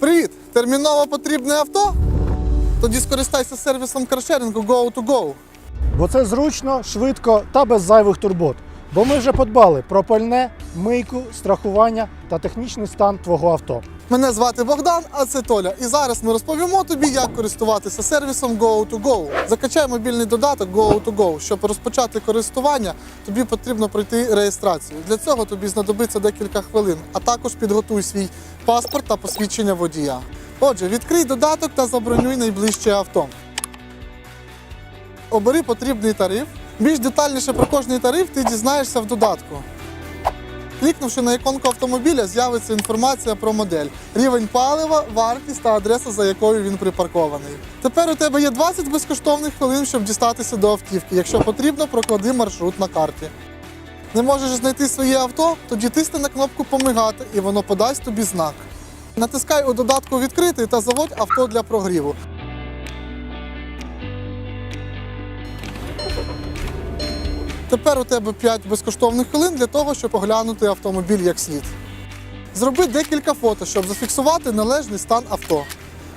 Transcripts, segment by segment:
Привіт! Терміново потрібне авто? Тоді скористайся сервісом каршерінгу Go2Go. Бо це зручно, швидко та без зайвих турбот. Бо ми вже подбали про пальне, мийку, страхування та технічний стан твого авто. Мене звати Богдан, а це Толя. І зараз ми розповімо тобі, як користуватися сервісом Go2Go. Закачай мобільний додаток Go2Go. Щоб розпочати користування, тобі потрібно пройти реєстрацію. Для цього тобі знадобиться декілька хвилин, а також підготуй свій паспорт та посвідчення водія. Отже, відкрий додаток та забронюй найближче авто. Обери потрібний тариф. Більш детальніше про кожний тариф ти дізнаєшся в додатку. Клікнувши на іконку автомобіля, з'явиться інформація про модель, рівень палива, вартість та адреса, за якою він припаркований. Тепер у тебе є 20 безкоштовних хвилин, щоб дістатися до автівки. Якщо потрібно, проклади маршрут на карті. Не можеш знайти своє авто? Тоді тисни на кнопку Помигати і воно подасть тобі знак. Натискай у додатку Відкритий та заводь авто для прогріву. Тепер у тебе 5 безкоштовних хвилин для того, щоб оглянути автомобіль як слід. Зроби декілька фото, щоб зафіксувати належний стан авто.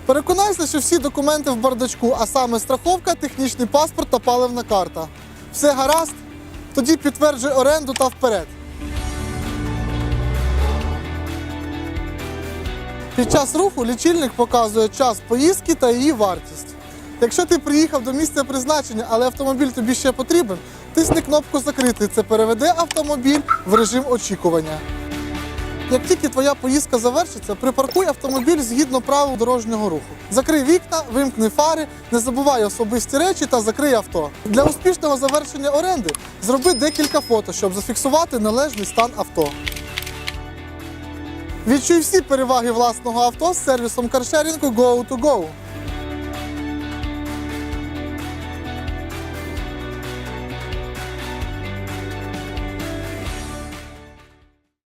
Переконайся, що всі документи в бардачку, а саме страховка, технічний паспорт та паливна карта. Все гаразд? Тоді підтверджуй оренду та вперед. Під час руху лічильник показує час поїздки та її вартість. Якщо ти приїхав до місця призначення, але автомобіль тобі ще потрібен, тисни кнопку Закрити. Це переведе автомобіль в режим очікування. Як тільки твоя поїздка завершиться, припаркуй автомобіль згідно правил дорожнього руху. Закрий вікна, вимкни фари, не забувай особисті речі та закрий авто. Для успішного завершення оренди зроби декілька фото, щоб зафіксувати належний стан авто. Відчуй всі переваги власного авто з сервісом каршерінгу Go2Go.